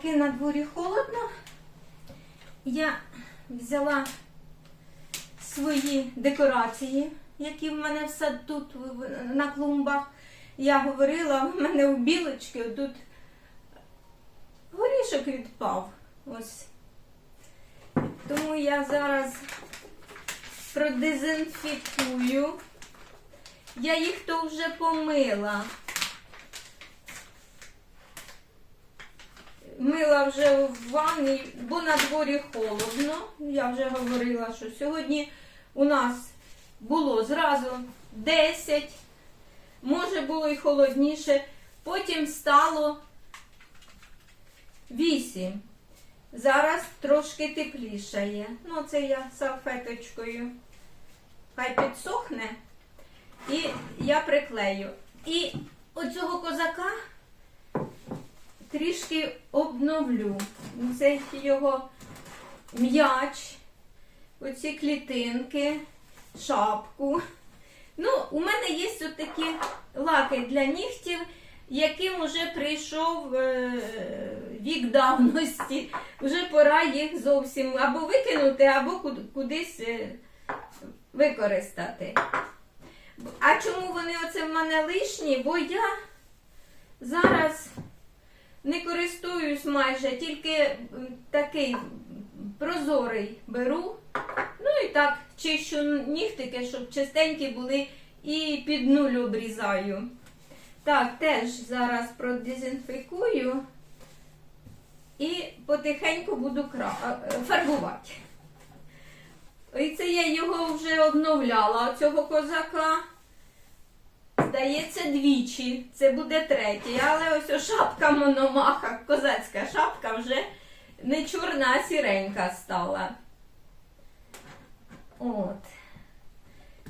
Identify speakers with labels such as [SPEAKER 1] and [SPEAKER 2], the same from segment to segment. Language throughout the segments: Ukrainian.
[SPEAKER 1] поки на дворі холодно, я взяла свої декорації, які в мене в сад тут на клумбах. Я говорила, в мене у білочки тут горішок відпав. Ось. Тому я зараз продезінфікую. Я їх то вже помила. Мила вже в ванні, бо на дворі холодно. Я вже говорила, що сьогодні у нас було зразу 10, може було і холодніше, потім стало 8. Зараз трошки теплішає. Ну, це я салфеточкою. Хай підсохне. І я приклею. І оцього козака трішки обновлю. Це його м'яч, оці клітинки, шапку. Ну, у мене є такі лаки для нігтів, яким уже прийшов е, вік давності. Вже пора їх зовсім або викинути, або куд- кудись е, використати. А чому вони оце в мене лишні? Бо я зараз не користуюсь майже, тільки такий прозорий беру. Ну і так чищу нігтики, щоб чистенькі були і під нуль обрізаю. Так, теж зараз продезінфікую і потихеньку буду фарбувати. І це я його вже обновляла, цього козака. Здається, двічі. Це буде третій. Але ось о шапка мономаха, козацька шапка вже не чорна, а сіренька стала. От.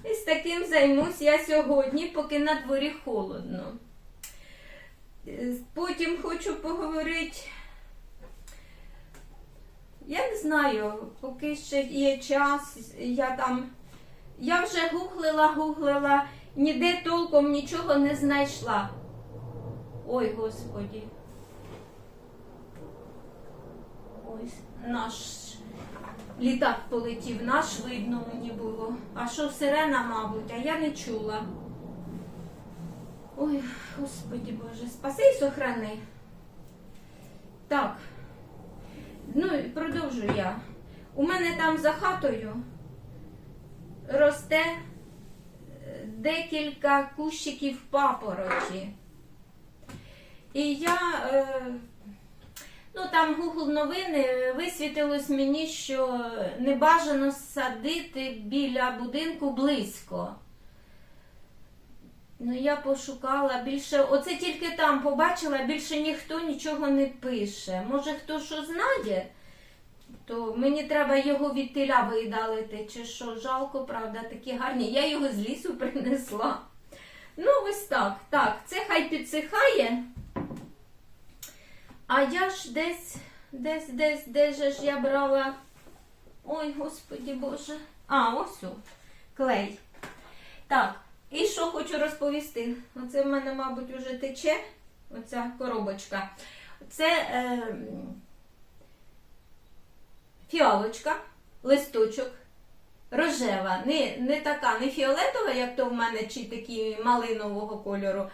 [SPEAKER 1] І з таким займусь я сьогодні, поки на дворі холодно. Потім хочу поговорити. Я не знаю, поки ще є час, я там. Я вже гуглила, гуглила, ніде толком нічого не знайшла. Ой, господі. Ось наш літак полетів, наш видно мені було. А що сирена, мабуть, а я не чула. Ой, господі Боже, спаси і сохрани. Так. Ну, продовжую я. У мене там за хатою росте декілька кущиків папороті. І я, е, ну там Google новини висвітилось мені, що не бажано садити біля будинку близько. Ну, я пошукала більше, оце тільки там побачила, більше ніхто нічого не пише. Може, хто що знає, то мені треба його від теля видалити, чи що, жалко, правда, такі гарні. Я його з лісу принесла. Ну, ось так. Так, це хай підсихає. А я ж десь, десь, десь, де ж я брала. Ой, господі Боже. А, ось о, клей. Так, і що хочу розповісти? Оце в мене, мабуть, вже тече оця коробочка. Це е, фіалочка, листочок, рожева, не, не така, не фіолетова, як то в мене, чи такі малинового кольору,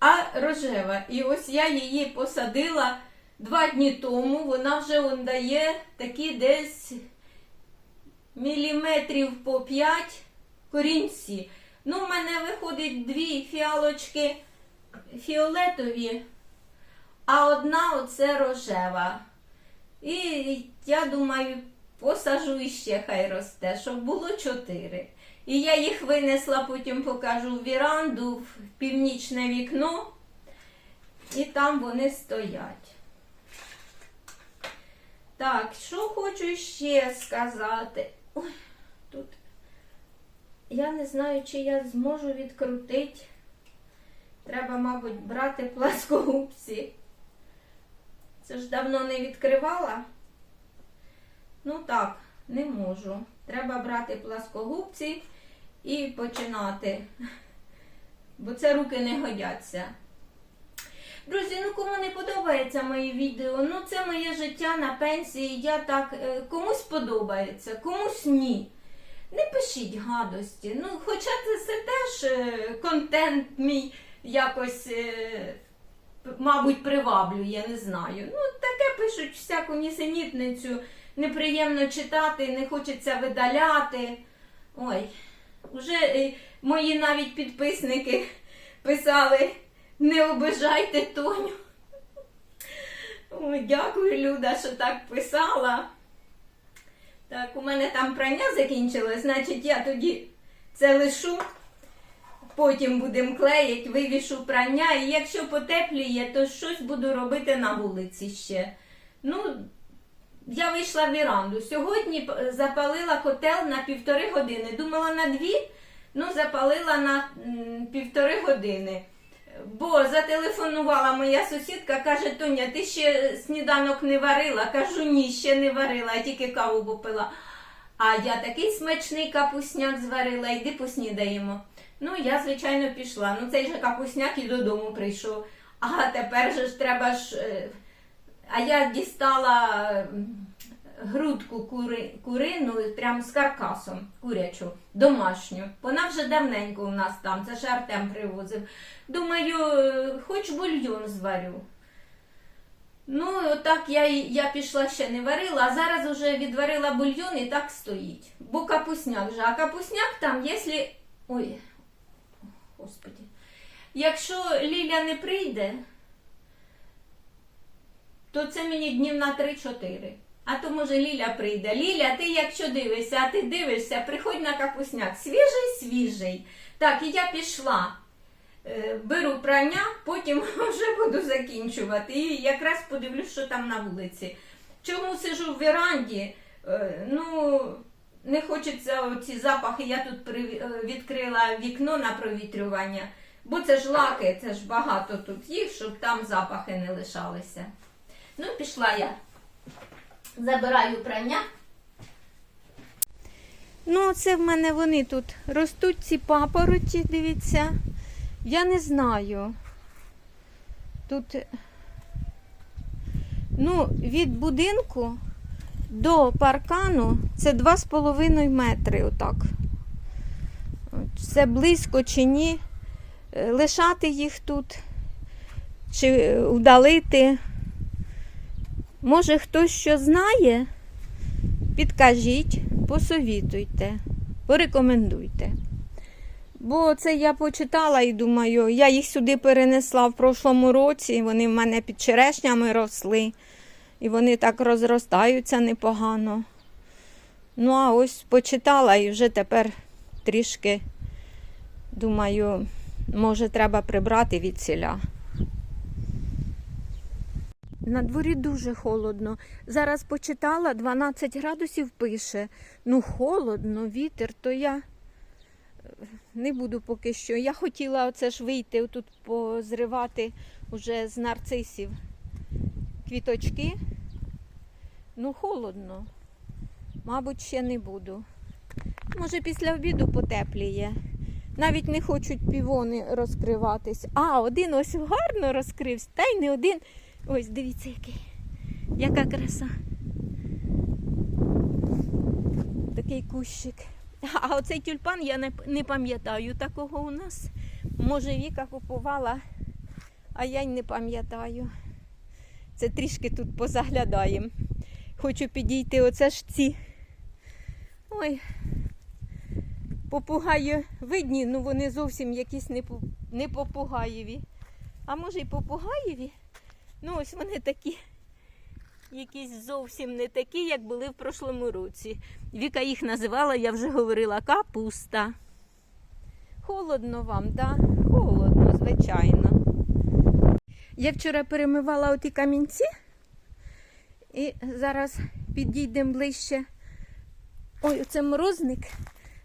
[SPEAKER 1] а рожева. І ось я її посадила два дні тому. Вона вже он дає такі десь міліметрів по 5 корінці. Ну, в мене виходить дві фіалочки фіолетові, а одна оце рожева. І я думаю, посажу іще хай росте, щоб було чотири. І я їх винесла, потім покажу в віранду, в північне вікно, і там вони стоять. Так, що хочу ще сказати? Ой, тут я не знаю, чи я зможу відкрутити. Треба, мабуть, брати пласкогубці. Це ж давно не відкривала. Ну так, не можу. Треба брати пласкогубці і починати. Бо це руки не годяться. Друзі, ну кому не подобається моє відео, ну це моє життя на пенсії. Я так е, комусь подобається, комусь ні. Не пишіть гадості. Ну, хоча це, це теж е, контент мій якось, мабуть, приваблює, не знаю. Ну, таке пишуть всяку нісенітницю, неприємно читати, не хочеться видаляти. Ой, вже е, мої навіть підписники писали, не обижайте Тоню. Ой, дякую, Люда, що так писала. Так, у мене там прання закінчилось, значить я тоді це лишу, потім будемо клеїти, вивішу прання, і якщо потепліє, то щось буду робити на вулиці ще. Ну, я вийшла в віранду. Сьогодні запалила котел на півтори години. Думала на дві, ну запалила на півтори години. Бо зателефонувала моя сусідка, каже, Тоня, ти ще сніданок не варила? Кажу, ні, ще не варила, я тільки каву попила. А я такий смачний капусняк зварила, йди поснідаємо. Ну, я, звичайно, пішла. Ну, цей же капусняк і додому прийшов. А тепер же ж треба ж. е, А я дістала грудку кури, курину прям з каркасом курячу, домашню. Вона вже давненько у нас там, це ж Артем привозив. Думаю, хоч бульйон зварю. Ну, отак я, я пішла ще не варила, а зараз вже відварила бульйон і так стоїть. Бо капусняк же. А капусняк там, якщо. Ой, господи. Якщо Ліля не прийде, то це мені днів на 3-4. А то може Ліля прийде. Ліля, ти якщо дивишся, а ти дивишся, приходь на капусняк. Свіжий, свіжий. Так, і я пішла. Е, Беру прання, потім вже буду закінчувати. І якраз подивлюсь, що там на вулиці. Чому сижу в веранді? Е, Ну, не хочеться оці запахи. Я тут е, відкрила вікно на провітрювання, бо це ж лаки, це ж багато тут їх, щоб там запахи не лишалися. Ну, пішла я. Забираю прання. Ну, це в мене вони тут ростуть ці папороті, дивіться. Я не знаю. Тут, ну, від будинку до паркану це 2,5 метри отак. От, Це близько чи ні. Е, Лишати їх тут, чи удалити. Може, хтось що знає, підкажіть, посовітуйте, порекомендуйте. Бо це я почитала і думаю, я їх сюди перенесла в прошлому році, вони в мене під черешнями росли, і вони так розростаються непогано. Ну, а ось почитала і вже тепер трішки, думаю, може, треба прибрати від ціля. На дворі дуже холодно. Зараз почитала, 12 градусів пише. Ну, холодно, вітер, то я е, не буду поки що. Я хотіла оце ж вийти тут позривати уже з нарцисів квіточки. Ну, холодно. Мабуть, ще не буду. Може, після обіду потепліє. Навіть не хочуть півони розкриватись. А, один ось гарно розкрився, та й не один. Ось, дивіться, який. Яка краса. Такий кущик. А оцей тюльпан я не, не пам'ятаю такого у нас. Може, Віка купувала, а я й не пам'ятаю. Це трішки тут позаглядаємо. Хочу підійти, оце ж ці. Ой. Попугаї видні, ну вони зовсім якісь не, попугаєві. А може й попугаєві? Ну, ось вони такі, якісь зовсім не такі, як були в прошлому році. Віка їх називала, я вже говорила, капуста. Холодно вам, так? Да? Холодно, звичайно. Я вчора перемивала оті камінці і зараз підійдемо ближче. Ой, оце морозник.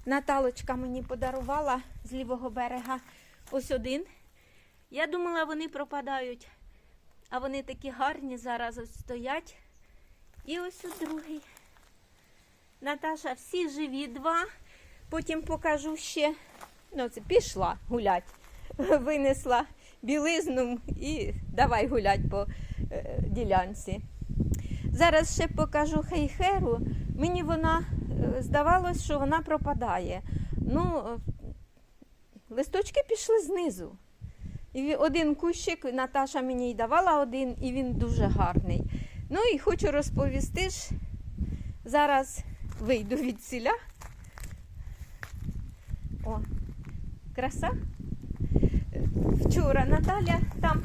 [SPEAKER 1] Наталочка мені подарувала з лівого берега ось один. Я думала, вони пропадають. А вони такі гарні зараз ось стоять. І ось у другий. Наташа, всі живі два. Потім покажу ще. Ну, це пішла гулять. Винесла білизну і давай гулять по е, ділянці. Зараз ще покажу хейхеру. Мені вона е, здавалось, що вона пропадає. Ну, е, листочки пішли знизу. І один кущик Наташа мені й давала один, і він дуже гарний. Ну і хочу розповісти ж. Зараз вийду від сіля. О, краса. Вчора Наталя там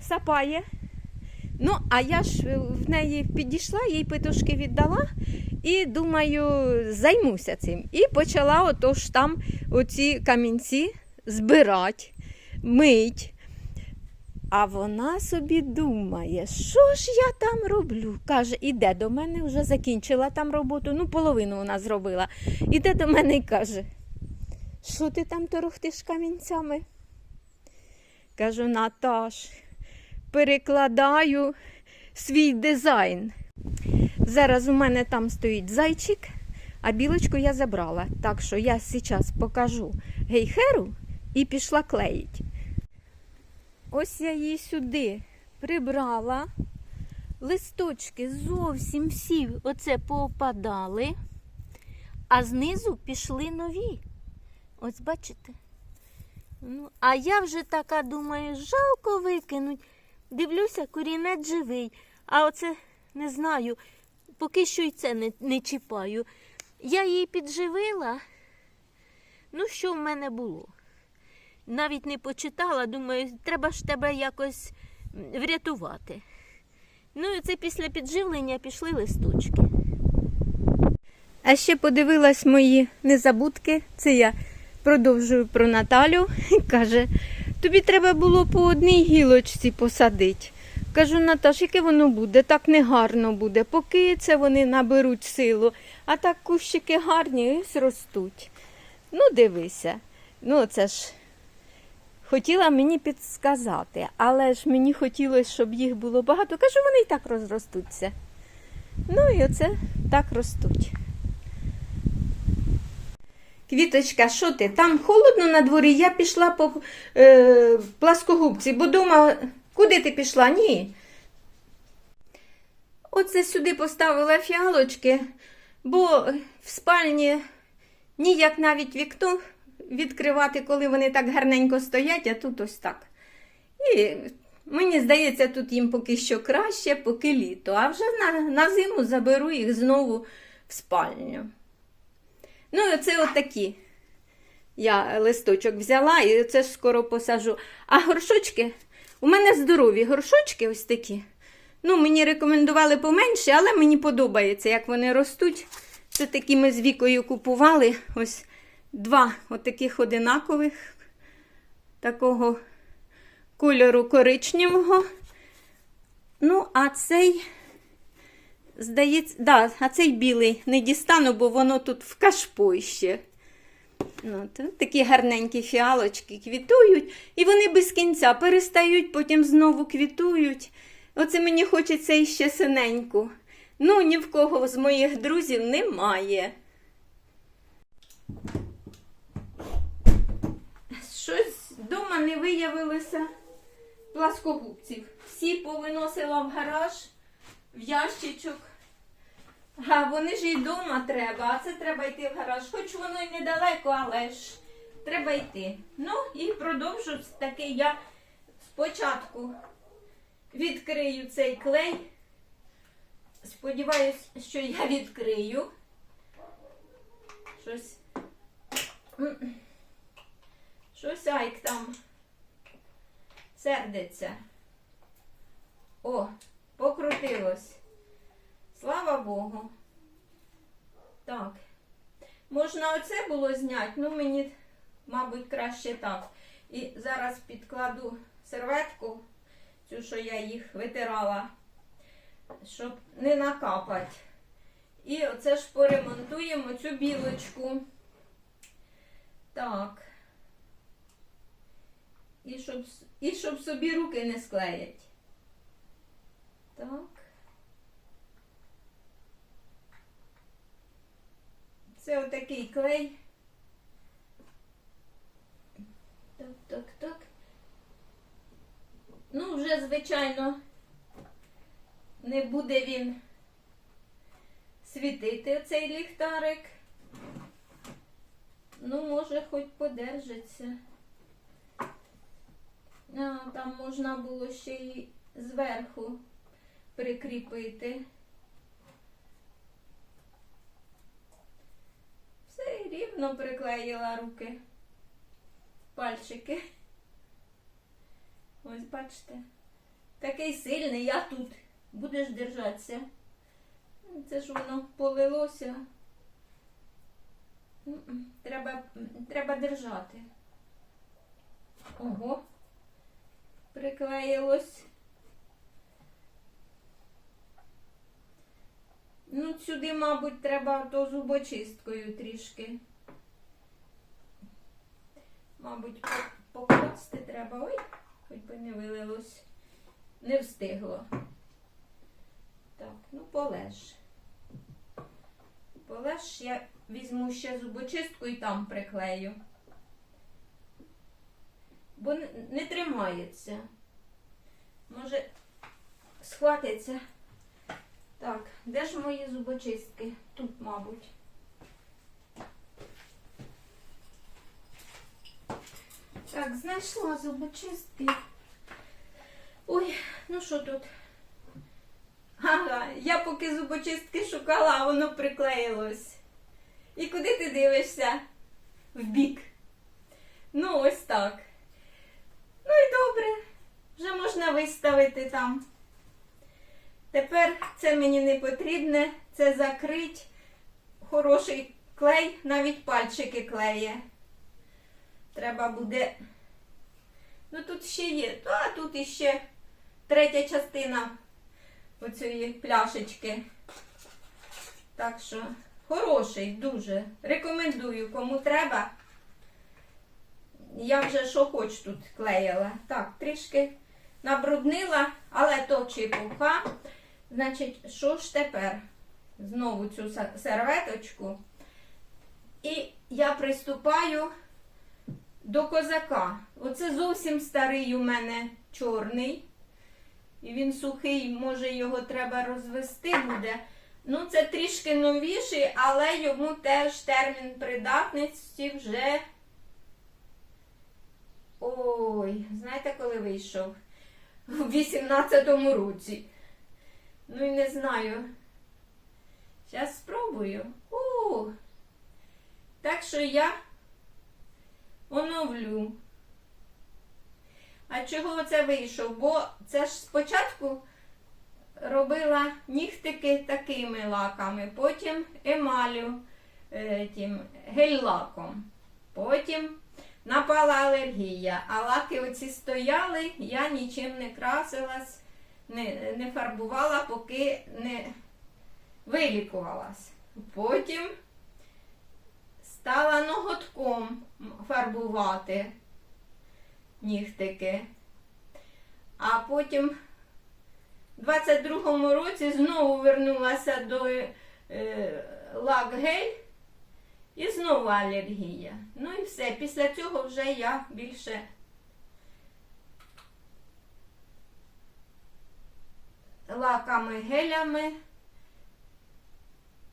[SPEAKER 1] сапає. Ну, а я ж в неї підійшла, їй петушки віддала і думаю, займуся цим. І почала отож там оці камінці збирати, мить. А вона собі думає, що ж я там роблю? Каже, іде до мене, вже закінчила там роботу, ну, половину вона зробила. Іде до мене і каже, що ти там торохтиш камінцями? Кажу, Наташ, перекладаю свій дизайн. Зараз у мене там стоїть зайчик, а білочку я забрала. Так що я зараз покажу гейхеру і пішла клеїть. Ось я її сюди прибрала. Листочки зовсім всі оце поопадали, а знизу пішли нові. Ось бачите? Ну, а я вже така думаю, жалко викинуть. Дивлюся, корінець живий. А оце не знаю, поки що й це не, не чіпаю. Я її підживила. Ну, що в мене було? Навіть не почитала, думаю, треба ж тебе якось врятувати. Ну і це після підживлення пішли листочки. А ще подивилась мої незабудки. Це я продовжую про Наталю. Каже, тобі треба було по одній гілочці посадити. Кажу, Наташ, яке воно буде? Так негарно буде. Поки це вони наберуть силу, а так кущики гарні і ось ростуть. Ну, дивися. Ну, це ж хотіла мені підсказати, але ж мені хотілося, щоб їх було багато. Кажу, вони і так розростуться. Ну і оце так ростуть. Квіточка, що ти? Там холодно на дворі, я пішла по е, пласкогубці, бо дома. Куди ти пішла? Ні. Оце сюди поставила фіалочки, бо в спальні ніяк навіть вікно відкривати, коли вони так гарненько стоять, а тут ось так. І мені здається, тут їм поки що краще, поки літо. А вже на, на зиму заберу їх знову в спальню. Ну, і оце отакі. Я листочок взяла і це скоро посажу. А горшочки, у мене здорові горшочки ось такі. Ну, мені рекомендували поменше, але мені подобається, як вони ростуть. Це такі ми з вікою купували. Ось два отаких одинакових, такого кольору коричневого. Ну, а цей, здається, да, а цей білий не дістану, бо воно тут в кашпо ще. Ну, такі гарненькі фіалочки квітують, і вони без кінця перестають, потім знову квітують. Оце мені хочеться іще синеньку. Ну, ні в кого з моїх друзів немає. Щось вдома не виявилося пласкогубців. Всі повиносила в гараж, в ящичок. А вони ж і вдома треба, а це треба йти в гараж. Хоч воно й недалеко, але ж треба йти. Ну і продовжу таки я спочатку відкрию цей клей. Сподіваюсь, що я відкрию. Щось. Щось Айк там сердиться. О, покрутилось. Слава Богу. Так. Можна оце було зняти, ну мені, мабуть, краще так. І зараз підкладу серветку, цю, що я їх витирала, щоб не накапати. І оце ж поремонтуємо цю білочку. Так. І щоб, і щоб собі руки не склеять. Так. Це отакий клей. Тобто так, так. Ну, вже, звичайно, не буде він світити цей ліхтарик. Ну, може, хоч подержиться. А, там можна було ще й зверху прикріпити. Все рівно приклеїла руки, пальчики. Ось бачите. Такий сильний, я тут. Будеш держатися. Це ж воно полилося. Треба, треба держати. Ого. Приклеїлось. Ну, сюди, мабуть, треба то зубочисткою трішки. Мабуть, покласти треба. Ой, хоч би не вилилось. Не встигло. Так, ну полеж. Полеж я візьму ще зубочистку і там приклею. Бо не, тримається. Може, схватиться. Так, де ж мої зубочистки? Тут, мабуть. Так, знайшла зубочистки. Ой, ну що тут? Ага, я поки зубочистки шукала, а воно приклеїлось. І куди ти дивишся? В бік. Ну, ось так. Ну і добре. Вже можна виставити там. Тепер це мені не потрібне, це закрить хороший клей, навіть пальчики клеє. Треба буде. Ну тут ще є, а тут іще третя частина оцієї пляшечки. Так що хороший, дуже. Рекомендую, кому треба. Я вже що хоч тут клеїла. Так, трішки набруднила, але то чепуха. Значить, що ж тепер? Знову цю серветочку. І я приступаю до козака. Оце зовсім старий у мене чорний. І він сухий, може його треба розвести буде. Ну, це трішки новіший, але йому теж термін придатності вже. Ой, знаєте, коли вийшов? У 18-му році. Ну і не знаю. Зараз спробую. У. Так що я оновлю. А чого це вийшов? Бо це ж спочатку робила нігтики такими лаками, потім емалю е, тим, гель-лаком. Потім напала алергія. А лаки оці стояли, я нічим не красилась, не, не фарбувала, поки не вилікувалась. Потім стала ноготком фарбувати нігтики. А потім в 22-му році знову вернулася до е, лак-гель і знову алергія. Ну і все. Після цього вже я більше лаками, гелями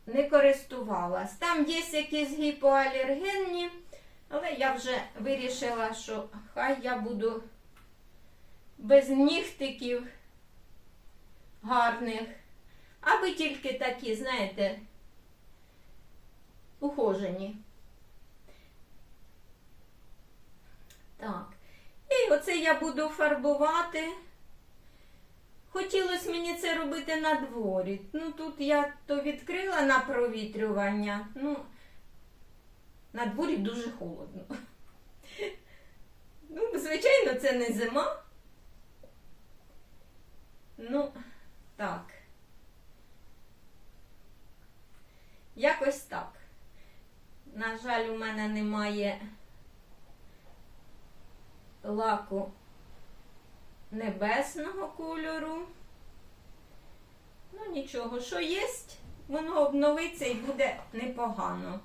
[SPEAKER 1] не користувалась. Там є якісь гіпоалергенні, але я вже вирішила, що хай я буду без нігтиків гарних, аби тільки такі, знаєте, ухожені. Так. І оце я буду фарбувати. Хотілося мені це робити на дворі. Ну тут я то відкрила на провітрювання. Ну, на дворі дуже холодно. Ну, звичайно, це не зима. Ну, так. Якось так. На жаль, у мене немає лаку небесного кольору. Ну, нічого, що є, воно обновиться і буде непогано.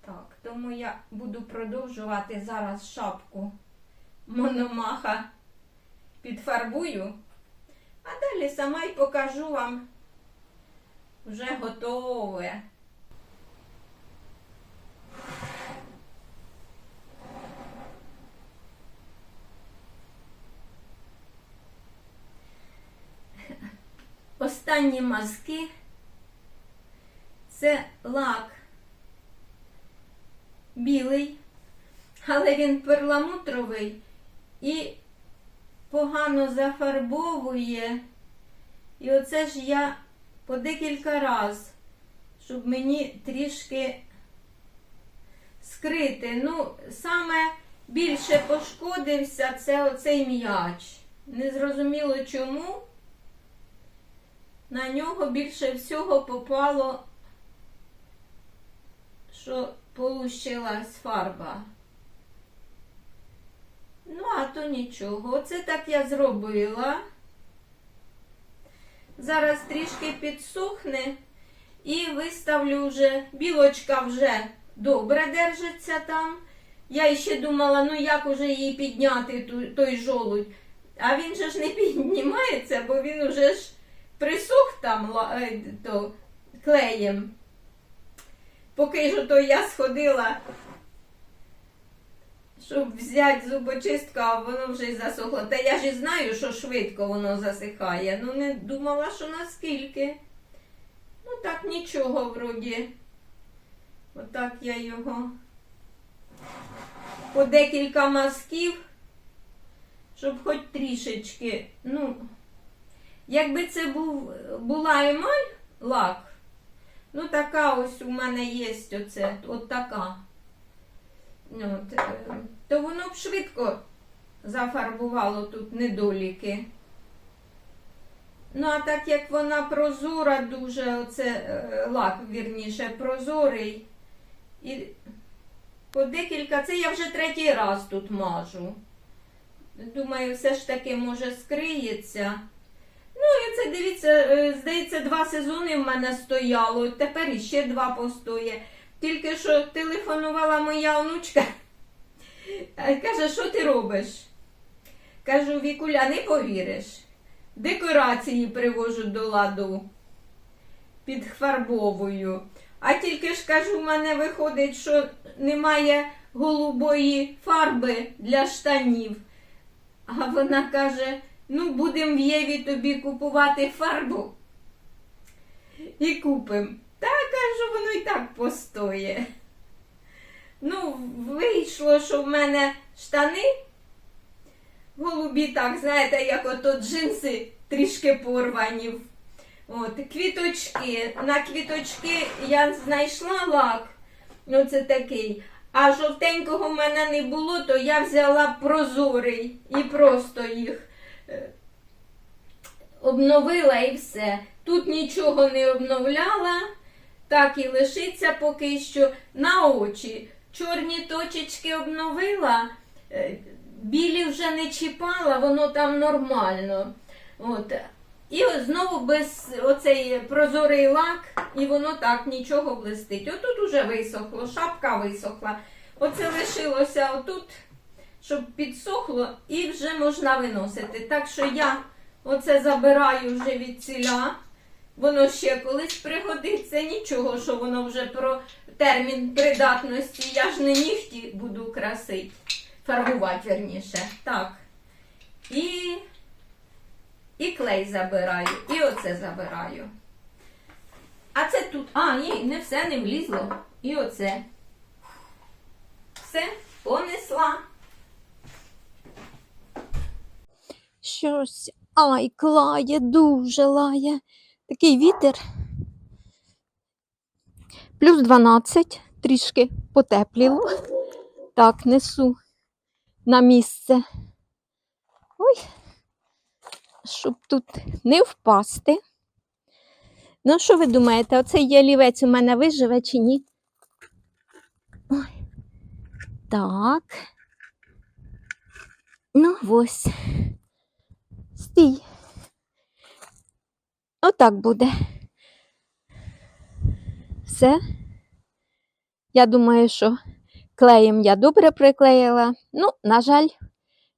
[SPEAKER 1] Так, тому я буду продовжувати зараз шапку мономаха підфарбую, а далі сама й покажу вам вже готове. Останні мазки це лак білий, але він перламутровий і погано зафарбовує. І оце ж я по декілька раз, щоб мені трішки скрити. Ну, саме більше пошкодився це оцей м'яч. Незрозуміло чому. На нього більше всього попало, що полущилась фарба. Ну, а то нічого. Оце так я зробила. Зараз трішки підсохне і виставлю вже, білочка вже добре держиться там. Я ще думала, ну як уже її підняти, той жолудь. А він же ж не піднімається, бо він уже ж присох там е, то, клеєм. Поки ж то я сходила, щоб взяти зубочистку, а воно вже й засохло. Та я ж і знаю, що швидко воно засихає. Ну не думала, що наскільки. Ну так нічого вроді. Отак я його по декілька мазків, щоб хоч трішечки, ну, якби це був, була емаль лак, ну така ось у мене є оце, от така. От, е, то воно б швидко зафарбувало тут недоліки. Ну, а так як вона прозора, дуже оце е, лак, вірніше, прозорий. І по декілька, це я вже третій раз тут мажу. Думаю, все ж таки може скриється. Це дивіться, е, здається, два сезони в мене стояло, тепер іще два постоє. Тільки що телефонувала моя онучка. Е, Каже, що ти робиш? Кажу, Вікуля, не повіриш. Декорації привожу до ладу під фарбовою. А тільки ж кажу, в мене виходить, що немає голубої фарби для штанів. А вона каже: ну, будемо в Єві тобі купувати фарбу. І купимо. Та кажу, воно і так постоє. Ну, вийшло, що в мене штани голубі, так, знаєте, як ото джинси трішки порвані. От, квіточки. На квіточки я знайшла лак. Оце такий. А жовтенького в мене не було, то я взяла прозорий і просто їх обновила і все. Тут нічого не обновляла, так і лишиться поки що на очі. Чорні точечки обновила, е, білі вже не чіпала, воно там нормально. От. І знову без оцей прозорий лак, і воно так нічого блистить. Отут уже висохло, шапка висохла. Оце лишилося отут, щоб підсохло, і вже можна виносити. Так що я оце забираю вже від ціля. Воно ще колись пригодиться, нічого, що воно вже про термін придатності. Я ж не нігті буду красити, фарбувати верніше. Так. І і клей забираю, і оце забираю. А це тут. А, ні, не все не влізло. І оце. Все, понесла.
[SPEAKER 2] Щось. Ай, клає, дуже лає. Такий вітер. Плюс 12, трішки потепліло. Так, несу на місце. Ой, щоб тут не впасти. Ну, що ви думаєте, оцей ялівець у мене виживе чи ні? Ой. Так. Ну, ось. Стій. Отак буде. Все. Я думаю, що клеєм я добре приклеїла. Ну, на жаль,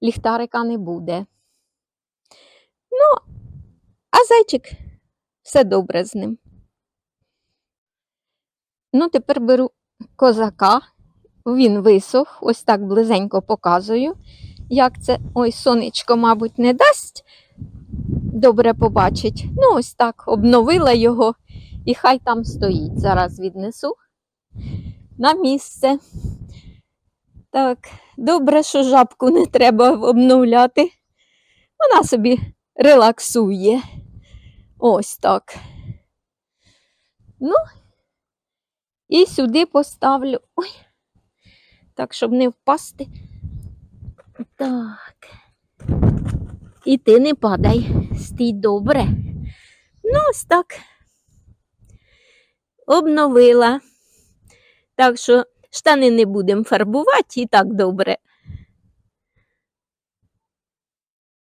[SPEAKER 2] ліхтарика не буде. Ну, а зайчик все добре з ним. Ну, тепер беру козака. Він висох, ось так близенько показую. Як це? Ой, сонечко, мабуть, не дасть добре побачить. Ну, ось так, обновила його і хай там стоїть. Зараз віднесу на місце. Так, добре, що жабку не треба обновляти. Вона собі релаксує. Ось так. Ну, і сюди поставлю. Ой, так, щоб не впасти. Так. І ти не падай, стій добре. Ну, ось так. Обновила. Так що штани не будемо фарбувати і так добре.